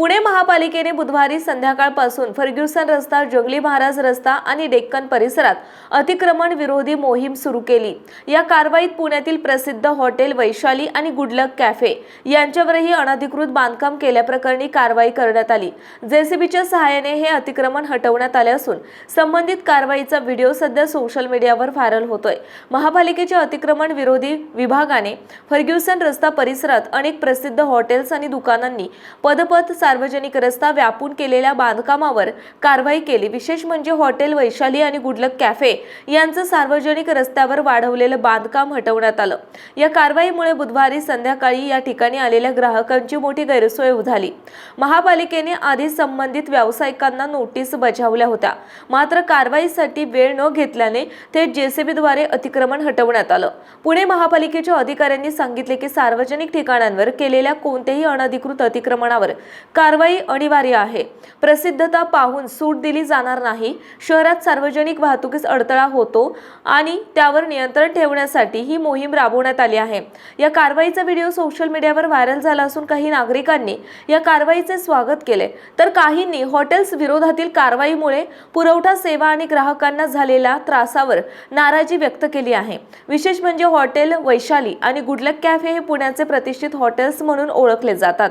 पुणे महापालिकेने बुधवारी संध्याकाळपासून फर्ग्युसन रस्ता जंगली महाराज रस्ता आणि डेक्कन परिसरात अतिक्रमण विरोधी मोहीम सुरू केली. या कारवाईत पुण्यातील प्रसिद्ध हॉटेल वैशाली आणि गुडलक कॅफे यांच्यावरही अनधिकृत बांधकाम केल्याप्रकरणी कारवाई करण्यात आली. जेसीबीच्या सहाय्याने हे अतिक्रमण हटवण्यात आले असून संबंधित कारवाईचा व्हिडिओ सध्या सोशल मीडियावर व्हायरल होतोय. महापालिकेच्या अतिक्रमण विरोधी विभागाने फर्ग्युसन रस्ता परिसरात अनेक प्रसिद्ध हॉटेल्स आणि दुकानांनी पदपथ सार्वजनिक रस्ता व्यापून केलेल्या बांधकामावर कारवाई केली. विशेष म्हणजे हॉटेल वैशाली आणि गुडलक कॅफे यांचं सार्वजनिक रस्त्यावर वाढवलेलं बांधकाम हटवण्यात आलं. या कारवाईमुळे बुधवारी संध्याकाळी या ठिकाणी आलेल्या ग्राहकांची मोठी गैरसोय झाली. महापालिकेने आधी संबंधित व्यावसायिकांना नोटीस बजावल्या होत्या. मात्र कारवाईसाठी वेळ न घेतल्याने थेट जेसीबीद्वारे अतिक्रमण हटवण्यात आलं. पुणे महापालिकेच्या अधिकाऱ्यांनी सांगितले की सार्वजनिक ठिकाणांवर केलेल्या कोणत्याही अनधिकृत अतिक्रमणावर कारवाई अनिवार्य आहे. प्रसिद्धता पाहून सूट दिली जाणार नाही. शहरात सार्वजनिक वाहतुकीस अडथळा होतो आणि त्यावर नियंत्रण ठेवण्यासाठी ही मोहीम राबवण्यात आली आहे. या कारवाईचा व्हिडिओ सोशल मीडियावर व्हायरल झाला असून काही नागरिकांनी या कारवाईचे स्वागत केले. तर काहींनी हॉटेल्स विरोधातील कारवाईमुळे पुरवठा सेवा आणि ग्राहकांना झालेल्या त्रासावर नाराजी व्यक्त केली आहे. विशेष म्हणजे हॉटेल वैशाली आणि गुडलक कॅफे हे पुण्याचे प्रतिष्ठित हॉटेल्स म्हणून ओळखले जातात.